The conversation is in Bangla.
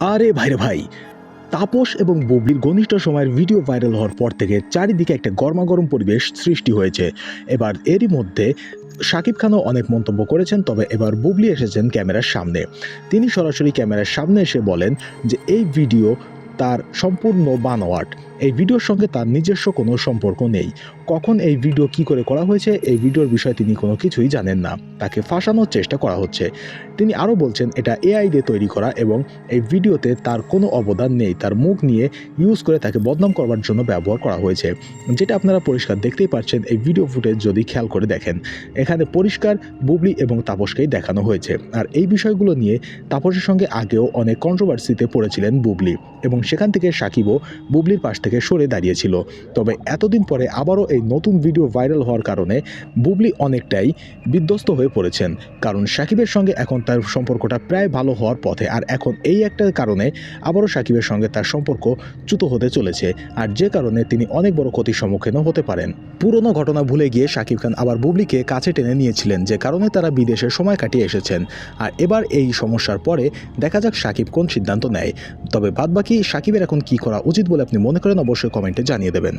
আরে ভাইরে ভাই, তাপস এবং বুবলির ঘনিষ্ঠ সময়ের ভিডিও ভাইরাল হওয়ার পর থেকে চারিদিকে একটা গরমাগরম পরিবেশ সৃষ্টি হয়েছে। এবার এরই মধ্যে শাকিব খানও অনেক মন্তব্য করেছেন, তবে এবার বুবলি এসেছেন ক্যামেরার সামনে। তিনি সরাসরি ক্যামেরার সামনে এসে বলেন যে, এই ভিডিও তার সম্পূর্ণ বানোয়াট। এই ভিডিওর সঙ্গে তার নিজস্ব কোনো সম্পর্ক নেই। কখন এই ভিডিও কি করে করা হয়েছে, এই ভিডিওর বিষয়ে তিনি কোনো কিছুই জানেন না। তাকে ফাঁসানোর চেষ্টা করা হচ্ছে। তিনি আরও বলছেন, এটা এআই দিয়ে তৈরি করা এবং এই ভিডিওতে তার কোনো অবদান নেই। তার মুখ নিয়ে ইউজ করে তাকে বদনাম করবার জন্য ব্যবহার করা হয়েছে। যেটা আপনারা পরিষ্কার দেখতেই পাচ্ছেন এই ভিডিও ফুটেজ যদি খেয়াল করে দেখেন, এখানে পরিষ্কার, বুবলি এবং তাপসকেই দেখানো হয়েছে। আর এই বিষয়গুলো নিয়ে তাপসের সঙ্গে আগেও অনেক কন্ট্রোভার্সিতে পড়েছিলেন বুবলি। এবং সেখান থেকে সাকিবও বুবলির পাশ থেকে সরে দাঁড়িয়েছিল। তবে এতদিন পরে আবারও এই নতুন ভিডিও ভাইরাল হওয়ার কারণে বুবলি অনেকটাই বিধ্বস্ত হয়ে পড়েছেন। কারণ সাকিবের সঙ্গে এখন তার সম্পর্কটা প্রায় ভালো হওয়ার পথে আর এখন এই একটা কারণে আবারও সাকিবের সঙ্গে তার সম্পর্ক চ্যুত হতে চলেছে। আর যে কারণে তিনি অনেক বড় ক্ষতির সম্মুখীনও হতে পারেন। পুরনো ঘটনা ভুলে গিয়ে সাকিব খান আবার বুবলিকে কাছে টেনে নিয়েছিলেন, যে কারণে তারা বিদেশে সময় কাটিয়ে এসেছেন। আর এবার এই সমস্যার পরে দেখা যাক সাকিব কোন সিদ্ধান্ত নেয়। তবে বাদবাকি সাকিবের এখন কি করা উচিত বলে আপনি মনে করেন অবশ্যই কমেন্টে জানিয়ে দেবেন।